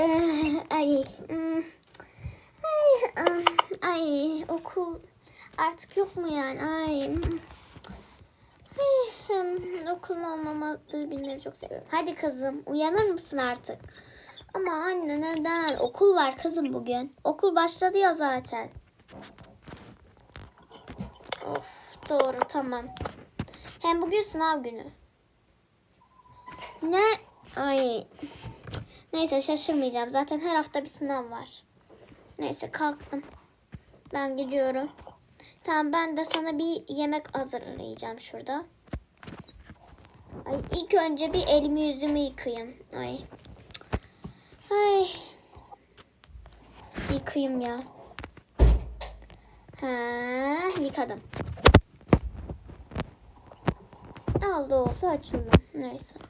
eh, ay, hmm, ay, ah, ay, okul artık yok mu yani? Ay, hmm. ay hmm, okulun olmamadığı günleri çok seviyorum. Hadi kızım, uyanır mısın artık? Ama anne neden? Okul var kızım bugün. Okul başladı ya zaten. Of, doğru, tamam. Hem bugün sınav günü. Ne? Ay. Neyse şaşırmayacağım. Zaten her hafta bir sınav var. Neyse kalktım. Ben gidiyorum. Tamam ben de sana bir yemek hazırlayacağım şurada. Ay ilk önce bir elimi yüzümü yıkayayım. Ay. Ay. Yıkayayım ya. Ha, yıkadım. Az da olsa açıldı. Neyse.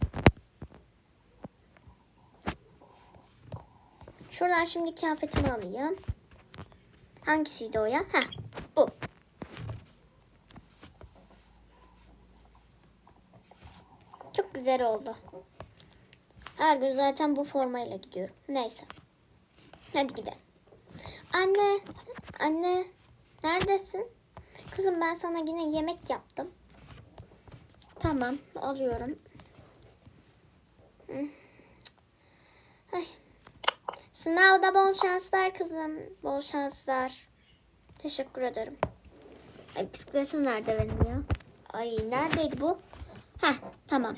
Şuradan şimdi kıyafetimi alayım. Hangisiydi o ya? Heh, bu. Çok güzel oldu. Her gün zaten bu formayla gidiyorum. Neyse. Hadi gidelim. Anne, anne, neredesin? Kızım ben sana yine yemek yaptım. Tamam, alıyorum. Hı. Sınavda bol şanslar kızım. Bol şanslar. Teşekkür ederim. Ay bisikletim nerede benim ya? Ay neredeydi bu? Heh tamam.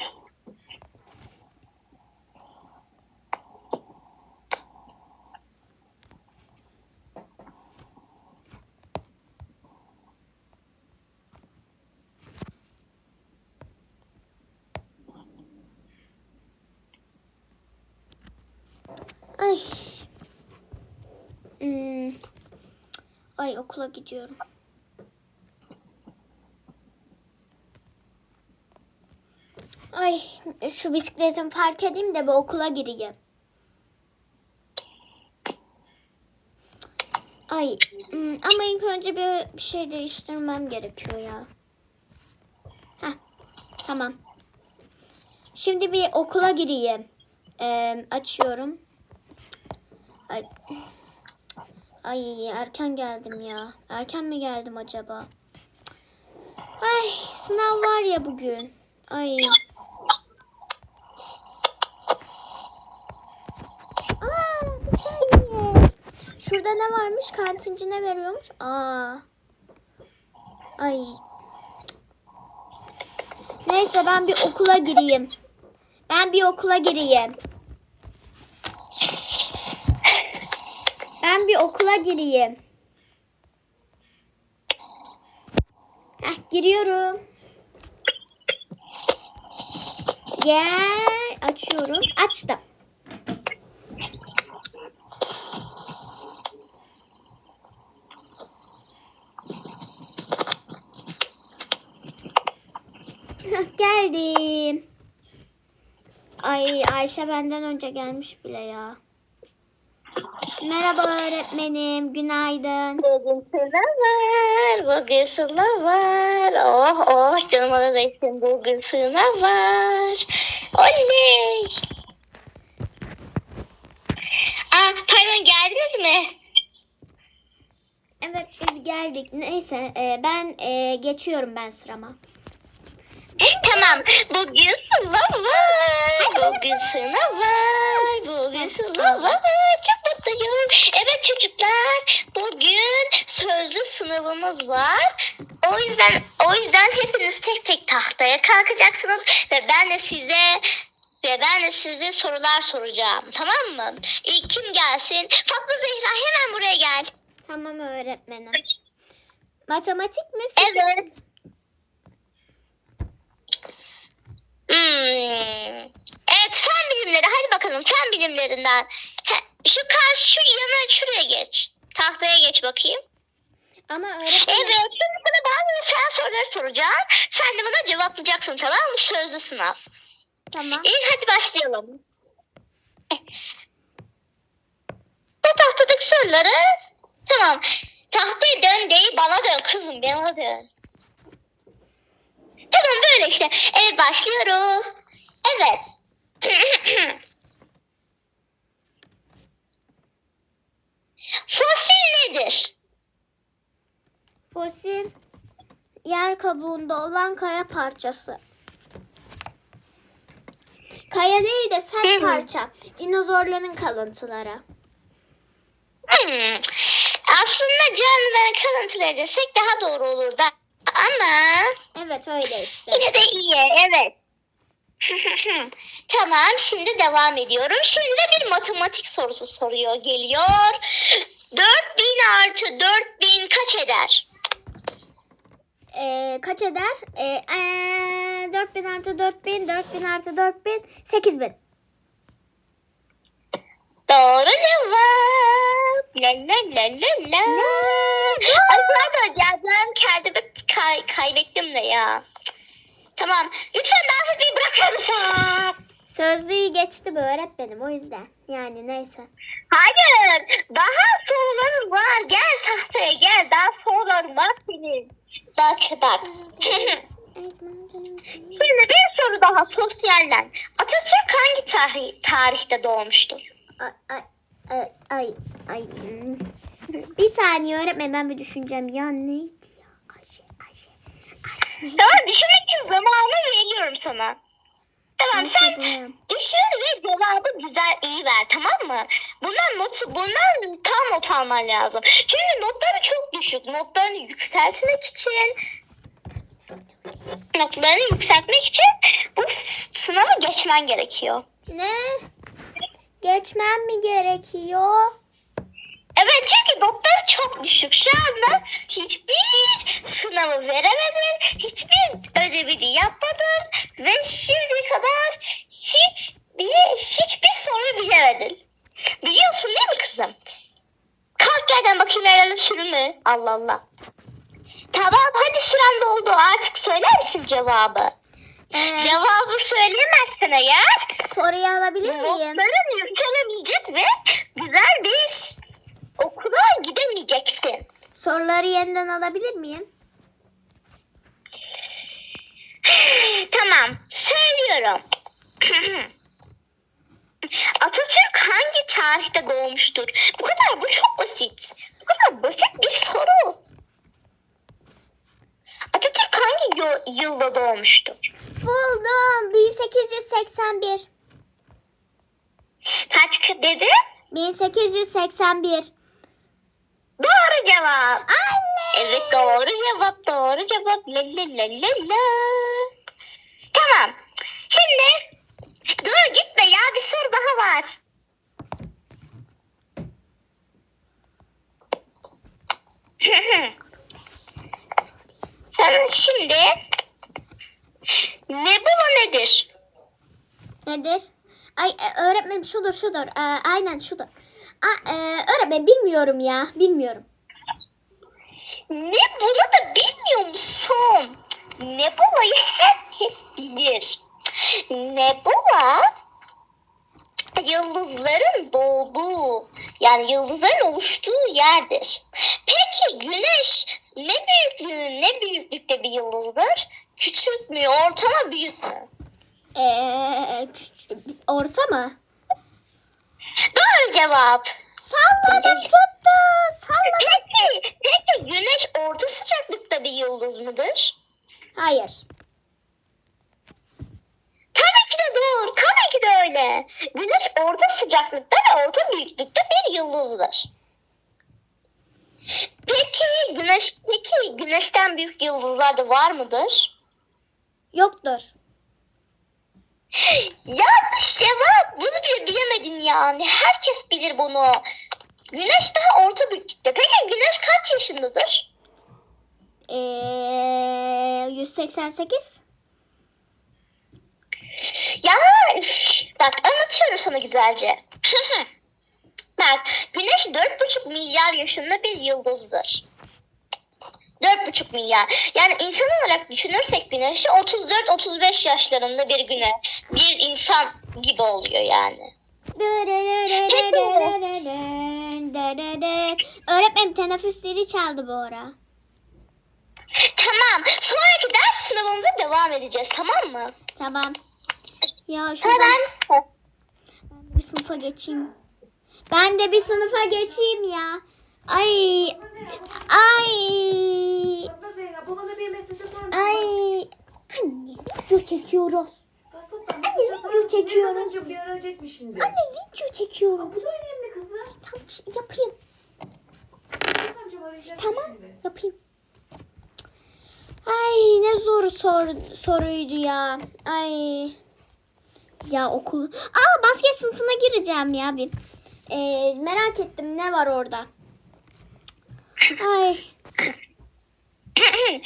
Ay. Hmm. Ay okula gidiyorum. Ay şu bisikletimi park edeyim de bir okula gireyim. Ay ama ilk önce bir, bir şey değiştirmem gerekiyor ya. Heh, tamam. Şimdi bir okula gireyim. Ee, açıyorum. Ay. Ay erken geldim ya. Erken mi geldim acaba? Ay sınav var ya bugün. Ay. Aa, bir saniye. Şurada ne varmış? Kantinci ne veriyormuş? Aa. Ay. Neyse ben bir okula gireyim. Ben bir okula gireyim. Ben bir okula gireyim. Heh, giriyorum. Gel. Açıyorum. Açtım. Geldim. Ay Ayşe benden önce gelmiş bile ya. Merhaba öğretmenim, günaydın. Bugün sınav var, bugün sınav var. Oh oh canım arkadaşım bugün sınav var. Oley. Aa, pardon geldiniz mi? Evet biz geldik. Neyse e, ben e, geçiyorum ben sırama. Tamam, bugün sınav var. Bugün sınav var. Bugün sınav var. Çok mutluyum. Evet çocuklar, bugün sözlü sınavımız var. O yüzden o yüzden hepiniz tek tek tahtaya kalkacaksınız ve ben de size ve ben de size sorular soracağım. Tamam mı? İlk kim gelsin? Fatma Zehra hemen buraya gel. Tamam öğretmenim. Matematik mi? Fizik Evet. Hmm. Evet fen bilimleri hadi bakalım fen bilimlerinden. Şu karşı şu yana şuraya geç. Tahtaya geç bakayım. Ama öğretmenim. Evet şimdi sana bazı fen soruları soracağım. Sen de bana cevaplayacaksın tamam mı? Sözlü sınav. Tamam. İyi hadi başlayalım. Bu tahtadaki soruları tamam. Tahtaya dön değil bana dön kızım bana dön. Tamam böyle işte. Evet başlıyoruz. Evet. Fosil nedir? Fosil yer kabuğunda olan kaya parçası. Kaya değil de sert hmm. parça. Dinozorların kalıntıları. Hmm. Aslında canlıların kalıntıları desek daha doğru olur da. Ama Evet öyle işte. yine de iyi. Evet. tamam şimdi devam ediyorum. Şimdi de bir matematik sorusu soruyor geliyor. 4000 artı 4000 kaç eder? Ee, kaç eder? Ee, ee, 4000 artı 4000, 4000 artı 4000, 8000. Doğru cevap. La la la la la. Pardon ya ben kendimi kay- kaybettim de ya. Tamam. Lütfen dans etmeyi bırakır mısın? Sözlüğü geçti bu öğretmenim o yüzden. Yani neyse. Hayır. Daha sorularım var. Gel tahtaya gel. Daha sorularım var senin. Bak bak. Şimdi bir soru daha sosyalden. Atatürk hangi tarih, tarihte doğmuştur? Ay, ay, ay, ay, ay. Bir saniye öğretmenim ben bir düşüneceğim. Ya neydi ya? Ayşe, Ayşe. Ayşe neydi? Tamam düşünmek zamanı veriyorum sana. Tamam Ayşe sen bulayım. düşün ve cevabı güzel iyi ver tamam mı? Bundan not bundan tam not alman lazım. Çünkü notları çok düşük. Notlarını yükseltmek için notlarını yükseltmek için bu sınavı geçmen gerekiyor. Ne? Geçmem mi gerekiyor? Evet çünkü notları çok düşük. Şu anda hiçbir sınavı veremedin. Hiçbir ödevini yapmadın. Ve şimdiye kadar hiçbir, hiçbir soruyu bilemedin. Biliyorsun değil mi kızım? Kalk yerden bakayım herhalde sürümü. Allah Allah. Tamam hadi süren doldu. Artık söyler misin cevabı? Ee, Cevabı söyleyemezsin eğer soruyu alabilir miyim? Notların yükselemeyecek ve güzel bir okula gidemeyeceksin. Soruları yeniden alabilir miyim? tamam, söylüyorum. Atatürk hangi tarihte doğmuştur? Bu kadar, bu çok basit. Bu kadar basit bir soru. Atatürk hangi yılda doğmuştur? Buldum. 1881. Kaç dedi? 1881. Doğru cevap. Anne. Evet doğru cevap doğru cevap. La la la la la. Tamam. Şimdi dur gitme ya bir soru daha var. Şimdi nebula nedir? Nedir? Ay e, öğretmenim şudur şudur. Ee, aynen şudur. Aa, e, öğretmenim bilmiyorum ya. Bilmiyorum. Nebula da bilmiyor musun? Nebula'yı herkes bilir. Nebula yıldızların doğduğu yani yıldızların oluştuğu yerdir. Peki güneş ne büyüklüğü ne büyüklükte bir yıldızdır? Küçük mü, orta mı, büyük mü? Ee, orta mı? Doğru cevap. Salladım tuttu. Salladım. Peki, peki güneş orta sıcaklıkta bir yıldız mıdır? Hayır. Tabii ki de doğru. Tabii ki de öyle. Güneş orta sıcaklıkta ve orta büyüklükte bir yıldızdır. Peki güneş peki güneşten büyük yıldızlar da var mıdır? Yoktur. Yanlış cevap. Bunu bile bilemedin yani. Herkes bilir bunu. Güneş daha orta büyüklükte. Peki güneş kaç yaşındadır? Ee, 188. Ya bak anlatıyorum sana güzelce. bak güneş 4,5 milyar yaşında bir yıldızdır. 4,5 milyar. Yani insan olarak düşünürsek güneşi 34-35 yaşlarında bir güne bir insan gibi oluyor yani. Öğretmenim teneffüs zili çaldı bu ara. Tamam. Sonraki ders sınavımıza devam edeceğiz tamam mı? Tamam. Ya şuradan Hemen. ben bir sınıfa geçeyim. Ben de bir sınıfa geçeyim ya. Ay. Ay. Ay. Anne video çekiyoruz. Anne, video şimdi. Anne video çekiyorum. Bu da önemli kızım. Tamam yapayım. Tamam şimdi. yapayım. Ay ne zor sor, soruydu ya. Ay. Ya okul. Aa basket sınıfına gireceğim ya bir. Ee, merak ettim ne var orada. Ay.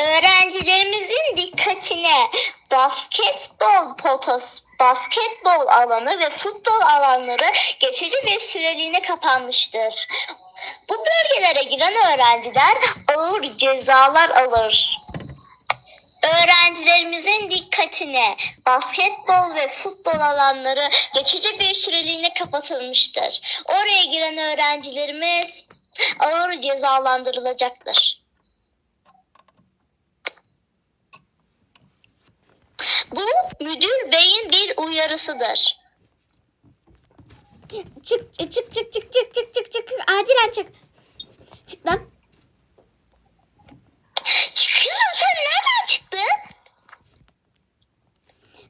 Öğrencilerimizin dikkatine basketbol potası, basketbol alanı ve futbol alanları geçici bir süreliğine kapanmıştır. Bu bölgelere giren öğrenciler ağır cezalar alır. Öğrencilerimizin dikkatine basketbol ve futbol alanları geçici bir süreliğine kapatılmıştır. Oraya giren öğrencilerimiz ağır cezalandırılacaktır. Bu müdür beyin bir uyarısıdır. Çık çık çık çık çık çık çık çık. Acilen çık. Çık lan. Kızım sen nereden çıktın?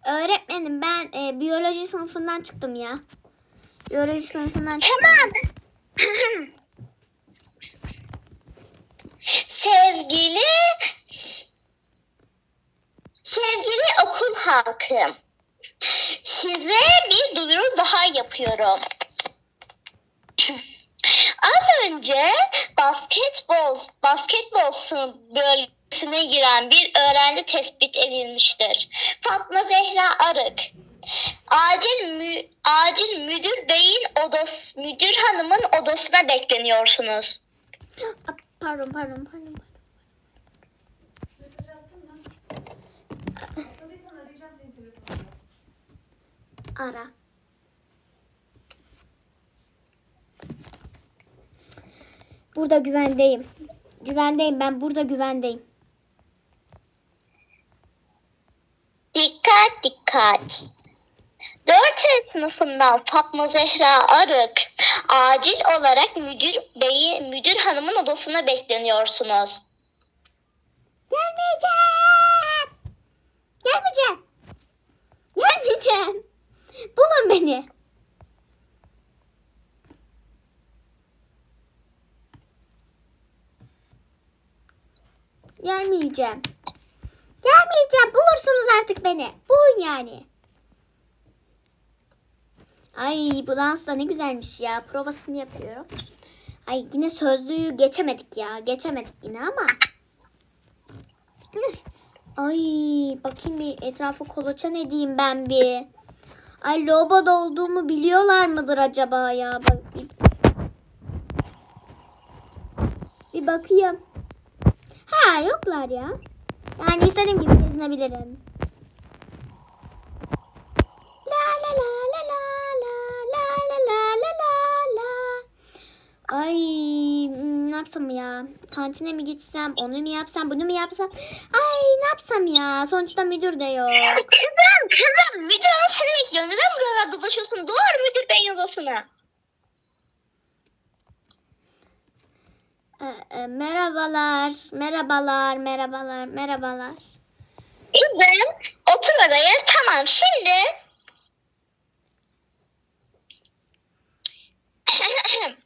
Öğretmenim ben e, biyoloji sınıfından çıktım ya. Biyoloji sınıfından çıktım. Tamam. Sevgili sevgili okul halkı. Size bir duyuru daha yapıyorum. Az önce basketbol basketbol sınıf bölgesine giren bir öğrenci tespit edilmiştir. Fatma Zehra Arık. Acil mü, acil müdür beyin odası müdür hanımın odasına bekleniyorsunuz. Pardon pardon pardon. Telefonuna. Ara. Burada güvendeyim. Güvendeyim ben burada güvendeyim. Dikkat dikkat. 4 sınıfından Fatma Zehra Arık acil olarak müdür beyi müdür hanımın odasına bekleniyorsunuz. Gelmeyeceğim. Gelmeyeceğim. Gelmeyeceğim. Bulun beni. Gelmeyeceğim. Gelmeyeceğim. Bulursunuz artık beni. Bulun yani. Ay bu dans da ne güzelmiş ya. Provasını yapıyorum. Ay yine sözlüğü geçemedik ya. Geçemedik yine ama. Ay bakayım bir etrafı kolaçan edeyim ben bir. Ay robot olduğumu biliyorlar mıdır acaba ya? Bak, bir, bir bakayım. Ha yoklar ya. Yani istediğim gibi gezinebilirim. La la la la la la la la la la la. Ay hmm, ne yapsam ya? Kantine mi gitsem, onu mu yapsam, bunu mu yapsam? Ay ne yapsam ya? Sonuçta müdür de yok. Kızım kızım müdür seni bekliyor. Neden buralarda dolaşıyorsun? Doğru müdür beyin odasına. Ee, e, merhabalar, merhabalar, merhabalar, merhabalar. Kızım otur oraya. Tamam şimdi.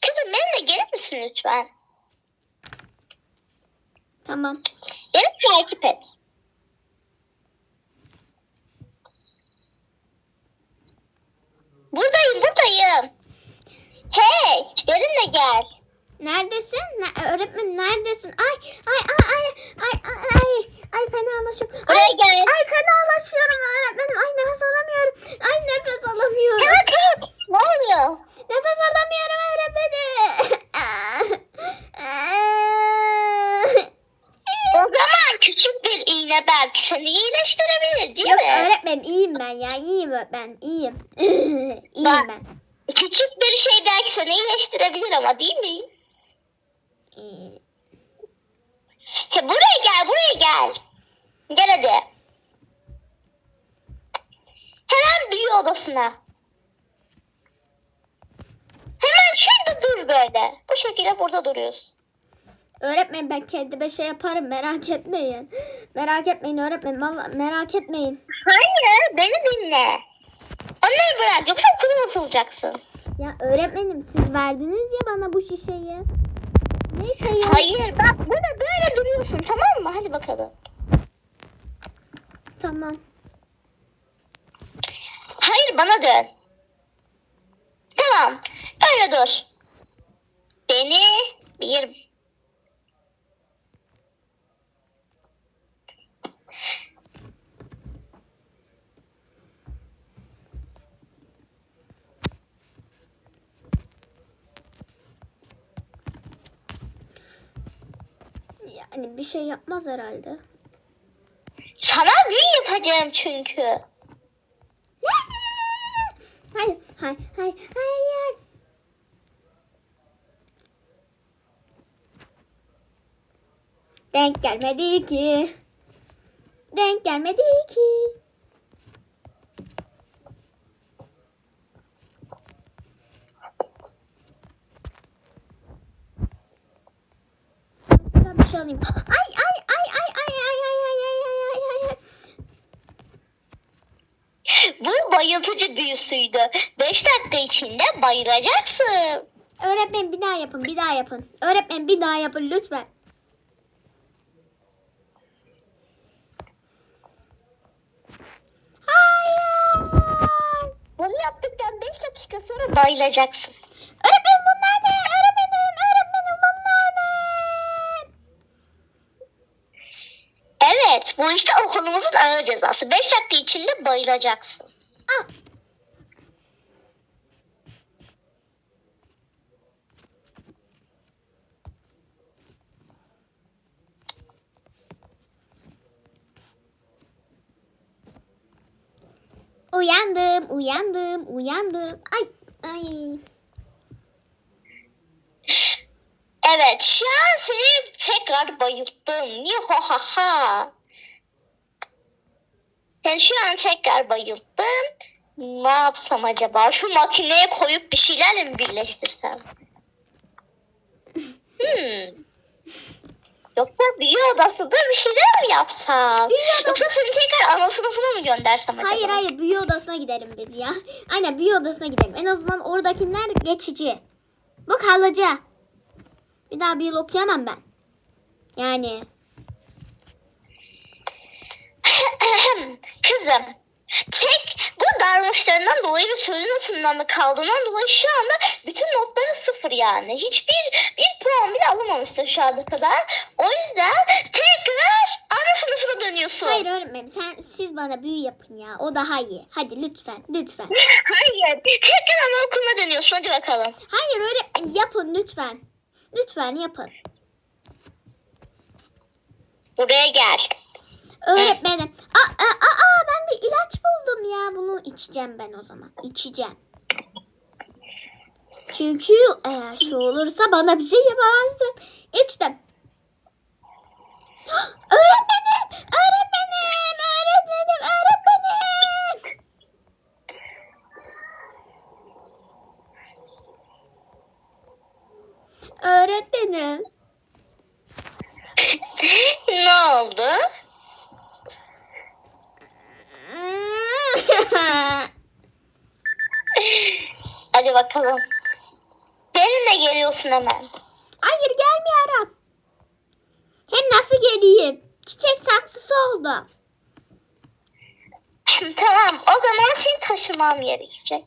Kızım benimle gelir misin lütfen? Tamam. Beni takip et. Buradayım buradayım. Hey benimle gel. Neredesin? Ne, öğretmen neredesin? Ay, ay, ay, ay, ay, ay, ay, ay fenalaşıyorum. Ay, Buraya gel. ay fenalaşıyorum öğretmenim. Ay nefes alamıyorum. Ay nefes alamıyorum. Evet evet. Ne oluyor? Nefes alamıyorum öğretmenim. O zaman küçük bir iğne belki seni iyileştirebilir değil Yok mi? öğretmenim iyiyim ben ya. iyiyim ben. iyiyim. iyiyim Bak. ben. Küçük bir şey belki seni iyileştirebilir ama değil mi? He, buraya gel buraya gel. Gel hadi. Hemen büyü odasına. Hemen şurada dur böyle. Bu şekilde burada duruyorsun. Öğretmen ben kendime şey yaparım merak etmeyin. Merak etmeyin öğretmen vallahi merak etmeyin. Hayır beni dinle. Onları bırak yoksa okula nasılacaksın? Ya öğretmenim siz verdiniz ya bana bu şişeyi. Ne şeyi? Hayır bak burada böyle duruyorsun tamam mı? Hadi bakalım. Tamam. Hayır bana dön. Tamam öyle dur. Beni bir Yani bir şey yapmaz herhalde. sana büyü yapacağım çünkü. Hayır, hayır, hayır, hayır. Denk gelmedi ki. Denk gelmedi ki. Alayım. Ay ay ay ay ay ay ay ay ay ay ay ay. Bu bayıltıcı büyüsüydü. 5 dakika içinde bayılacaksın. Öğretmen bir daha yapın, bir daha yapın. Öğretmen bir daha yapın lütfen. Hayır. Bunu yaptıktan 5 dakika sonra bayılacaksın. Öğretmen bunlar ne? Öğretmenim, öğretmenim bunlar ne? Evet bu işte okulumuzun ağır cezası. 5 dakika içinde bayılacaksın. Ah. Uyandım, uyandım, uyandım. Ay, ay. Evet şu an seni tekrar bayılttım. Yuhu Seni şu an tekrar bayılttım. Ne yapsam acaba? Şu makineye koyup bir şeylerle mi birleştirsem? Hmm. Yoksa büyü odasında bir şeyler mi yapsam? Odası- Yoksa seni tekrar ana sınıfına mı göndersem acaba? Hayır hayır büyü odasına gidelim biz ya. Aynen büyü odasına gidelim. En azından oradakiler geçici. Bu kalıcı. Bir daha büyü okuyamam ben. Yani. Kızım, tek bu darmışlarından dolayı ve sözün notundan da kaldığından dolayı şu anda bütün notların sıfır yani. Hiçbir bir puan bile alamamışsın şu ana kadar. O yüzden tekrar ana sınıfına dönüyorsun. Hayır öğretmenim sen siz bana büyü yapın ya. O daha iyi. Hadi lütfen lütfen. Hayır, tekrar anaokuluna dönüyorsun. Hadi bakalım. Hayır öğretmenim yapın lütfen. Lütfen yapın. Buraya gel. Öğretmenim. Aa, aa, aa, ben bir ilaç buldum ya. Bunu içeceğim ben o zaman. İçeceğim. Çünkü eğer şu olursa bana bir şey yapamazsın. İçtim. Öğretmenim! Öğretmenim! Öğretmenim! Öğretmenim! Öğretmenim. ne oldu? Hadi bakalım. Benimle geliyorsun hemen. Hayır gelmiyorum. Hem nasıl geleyim? Çiçek saksısı oldu. tamam o zaman seni taşımam gerekecek.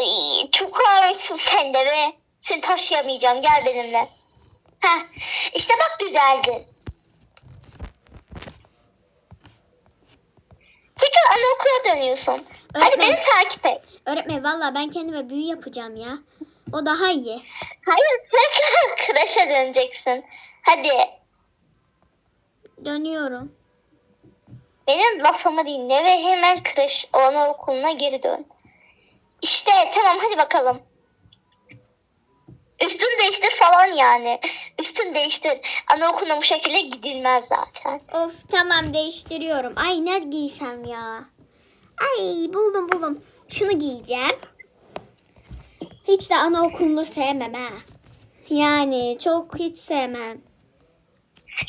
Iy, çok ağırsın sen de be. Seni taşıyamayacağım gel benimle. Heh, işte bak düzeldi. Tekrar anaokula dönüyorsun. Hadi Öğretmen- beni takip et. Öğretmen valla ben kendime büyü yapacağım ya. O daha iyi. Hayır tekrar kreşe döneceksin. Hadi Dönüyorum. Benim lafımı dinle ve hemen kreş anaokuluna geri dön. İşte tamam hadi bakalım. Üstün değiştir falan yani. Üstün değiştir. Anaokuluna bu şekilde gidilmez zaten. Of tamam değiştiriyorum. Ay ne giysem ya. Ay buldum buldum. Şunu giyeceğim. Hiç de anaokulunu sevmem ha. Yani çok hiç sevmem.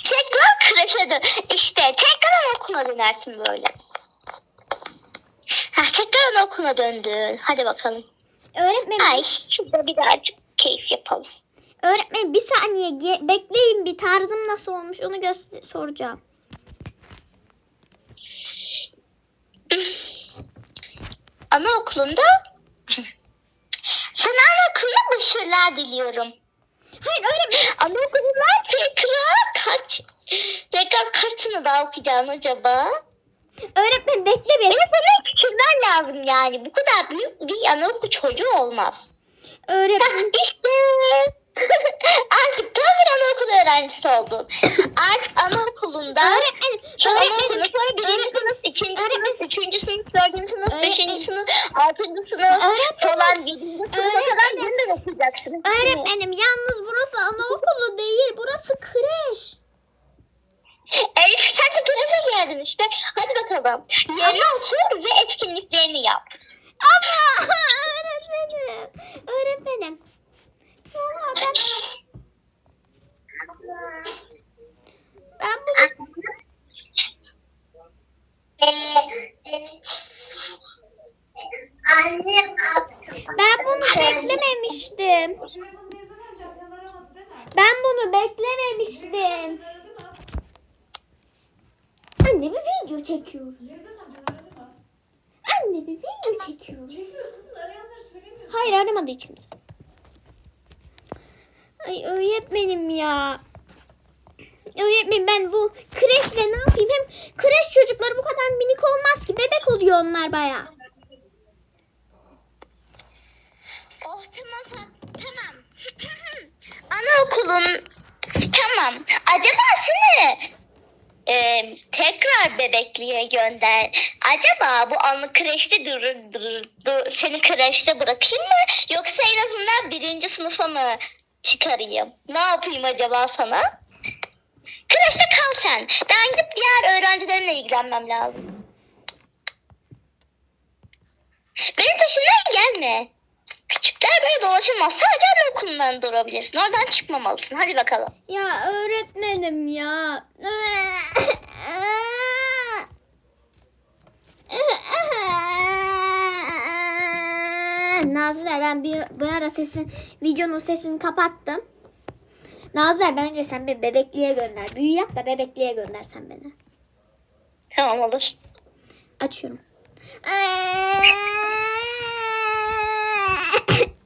Tekrar kreşe dön. İşte tekrar anaokuluna dönersin böyle. Ha, tekrar anaokuluna döndün. Hadi bakalım. Öğretmenim, Ay şurada bir daha keyif yapalım. öğretmenim bir saniye bekleyin bir tarzım nasıl olmuş onu göster soracağım. Anaokulunda sana anaokuluna başarılar diliyorum. Hayır öğretmenim. Anaokulundan tekrar kaç tekrar kaçını daha okuyacaksın acaba? Öğretmenim bekle bir. Evet sana küçülmen lazım yani. Bu kadar büyük bir anaokul çocuğu olmaz. Öğretmenim. Hah, işte. Artık tam bir anaokulu öğrencisi oldun. Artık anaokulunda öğretmenim. şu Öğretmenim. sonra birinci sınıf, ikinci sınıf, üçüncü sınıf, dördüncü sınıf, beşinci sınıf, altıncı sınıf falan yedinci sınıfa kadar Öğretmenim. yeniden okuyacaksın. Öğretmenim yalnız burası anaokulu değil. Burası kreş. Elif sen de kreşe geldin işte. Hadi bakalım. Yerine otur ve etkinliklerini yap. Ama öğretmenim. Öğretmenim. Valla ben, ben bunu ben bunu beklememiştim. Ben bunu beklememiştim. Anne bir video çekiyorum. Anne bir video çekiyorum. Çekiyoruz kızım söylemiyorsun. Hayır aramadı hiç kimse. Ay öğretmenim ya. Öğretmenim ben bu kreşle ne yapayım? Hem kreş çocukları bu kadar minik olmaz ki. Bebek oluyor onlar baya. Oh tamam tamam. Anaokulun tamam. Acaba seni e, tekrar bebekliğe gönder. Acaba bu anı kreşte durur, durur, dur, seni kreşte bırakayım mı? Yoksa en azından birinci sınıfa mı çıkarayım? Ne yapayım acaba sana? Kreşte kal sen. Ben gidip diğer öğrencilerimle ilgilenmem lazım. Benim peşimden gelme. Küçükler böyle dolaşamaz. Sadece anaokulundan durabilirsin. Oradan çıkmamalısın. Hadi bakalım. Ya öğretmenim ya. Nazlılar ben bir, bir ara sesin videonun sesini kapattım. Nazlılar bence sen bir bebekliğe gönder. Büyü yap da bebekliğe gönder sen beni. Tamam olur. Açıyorum.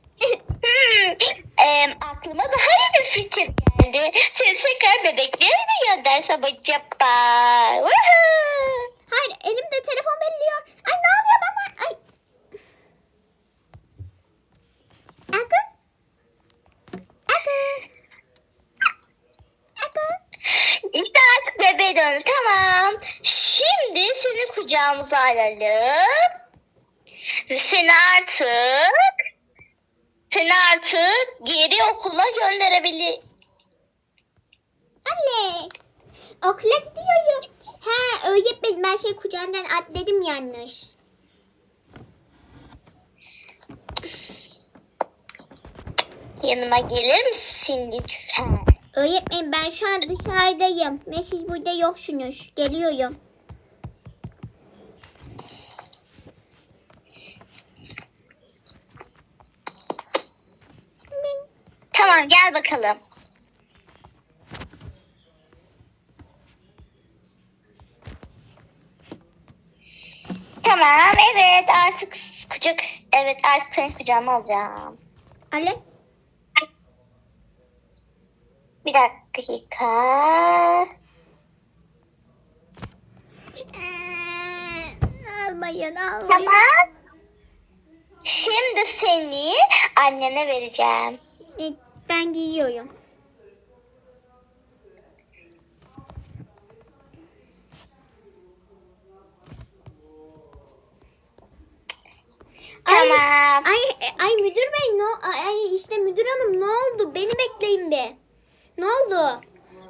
Em, aklıma daha iyi bir fikir geldi. Seni tekrar bebekliğe mi göndersem acaba? Hayır elimde telefon belliyor. Ay ne oluyor bana? Ay. Akın. Akın. Akın. İşte artık bebeğe döndü. Tamam. Şimdi seni kucağımıza alalım. Ve seni artık seni artık geri okula gönderebilir. Anne. Okula gidiyorum. He öğretmenim ben şey kucağından atladım yanlış. Yanıma gelir misin lütfen? Öğretmenim ben şu an dışarıdayım. Siz burada yoksunuz. Geliyorum. Tamam gel bakalım. Tamam evet artık kucak evet artık seni kucağıma alacağım. Ale. Bir dakika. Almayın almayın. Tamam. Şimdi seni annene vereceğim. Ben giyiyorum. Tamam. Ay, ay Ay müdür bey ne ay işte müdür hanım ne oldu? Beni bekleyin bir. Ne oldu?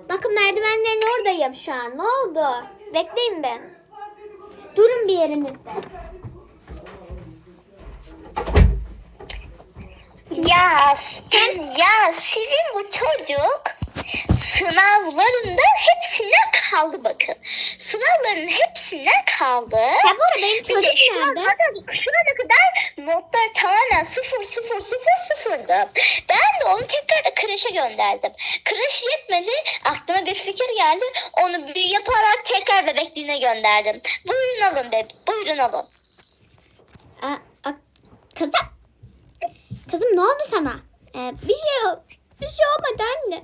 Bakın merdivenlerin oradayım şu an. Ne oldu? Bekleyin bir. Durun bir yerinizde. Ya, ya sizin bu çocuk sınavlarında hepsinden kaldı bakın. Sınavların hepsinden kaldı. Ya bu arada benim çocuk şu nerede? zaten şu ana kadar notlar tamamen sıfır sıfır sıfır sıfırdı. Ben de onu tekrar da kreşe gönderdim. Kreş yetmedi aklıma bir fikir geldi. Onu bir yaparak tekrar bebekliğine gönderdim. Buyurun alın be, buyurun alın. Aa, aa, kızım. Kızım ne oldu sana? Ee, bir şey. Bir şey olmadı anne.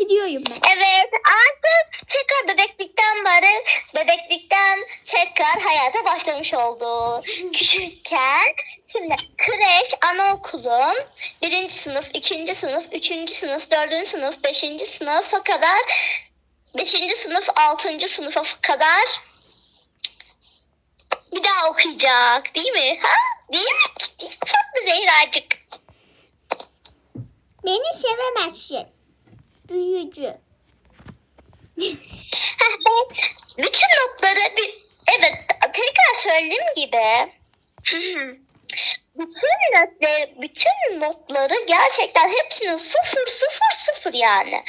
Gidiyorum ben. Evet artık tekrar bebeklikten beri bebeklikten tekrar hayata başlamış oldu. Küçükken şimdi kreş, anaokulu, birinci sınıf, ikinci sınıf, üçüncü sınıf, dördüncü sınıf, beşinci sınıfa kadar beşinci sınıf, altıncı sınıfa kadar bir daha okuyacak değil mi? Ha? Değil mi? Değil mi tatlı Zehracık? Beni sevemezsin. Büyücü. bütün notları bir evet tekrar söylediğim gibi bütün notları bütün notları gerçekten hepsinin sıfır sıfır sıfır yani.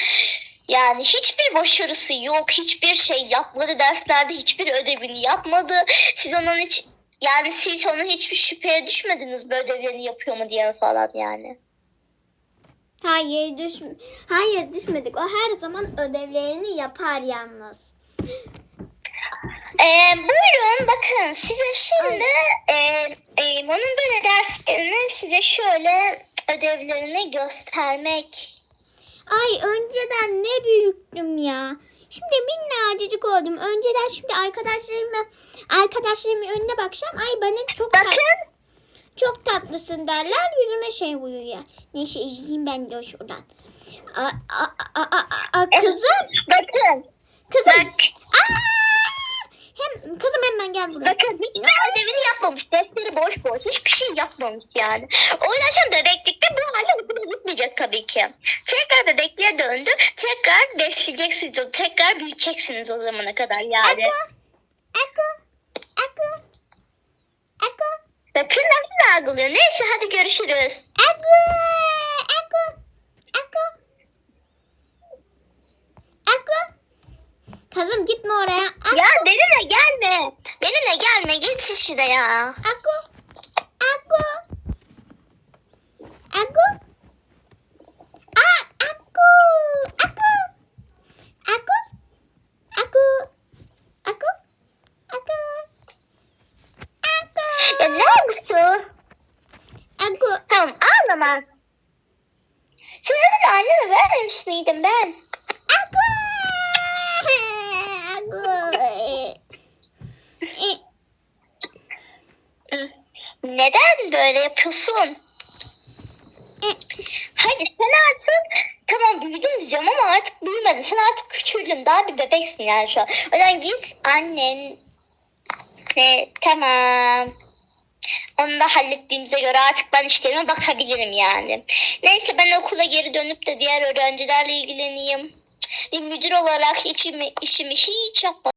Yani hiçbir başarısı yok, hiçbir şey yapmadı derslerde, hiçbir ödevini yapmadı. Siz onun hiç yani siz onun hiçbir şüpheye düşmediniz böyle ödevlerini yapıyor mu diye falan yani. Hayır düş Hayır düşmedik. O her zaman ödevlerini yapar yalnız. Ee, buyurun bakın size şimdi e, e, onun böyle derslerini size şöyle ödevlerini göstermek. Ay önceden ne büyüktüm ya. Şimdi minnacık oldum. Önceden şimdi arkadaşlarımla arkadaşlarımın önüne bakacağım. Ay bana çok tat, çok tatlısın derler. Yüzüme şey vuruyor. Neyse izleyeyim ben de şuradan. A, a, a, a, a, kızım. bakın Kızım. bak Aa! Hem, kızım hemen gel buraya. bakın hiçbir ödevini yapmamış. Dersleri boş boş hiçbir şey yapmamış yani. O yüzden şimdi bebeklikte bu halde okula gitmeyecek tabii ki. Tekrar bebekliğe döndü. Tekrar besleyeceksiniz. Tekrar büyüteceksiniz o zamana kadar yani. Ako. Ako. Ako. Bakın nasıl algılıyor. Neyse hadi görüşürüz. Ako. Ako. Ako. Ako. Kızım gitme oraya. Ako. Ya benimle gelme. Benimle gelme. Git işte ya. Ako. Ako. Ako. Aa, ako. Ako. Ako. Ako. Ako. Ako. Ako. Ya ne olmuştu? Ako. Tamam ağlama. Sen zaten anneme vermemiş miydim ben? Ako. Ako. E, Neden böyle yapıyorsun? e, Hadi sen artık tamam büyüdün diyeceğim ama artık büyümedin. Sen artık bebeksin yani şu an. O yüzden git annen. Ne, tamam. Onu da hallettiğimize göre artık ben işlerime bakabilirim yani. Neyse ben okula geri dönüp de diğer öğrencilerle ilgileneyim. Bir müdür olarak işimi, işimi hiç yapmadım.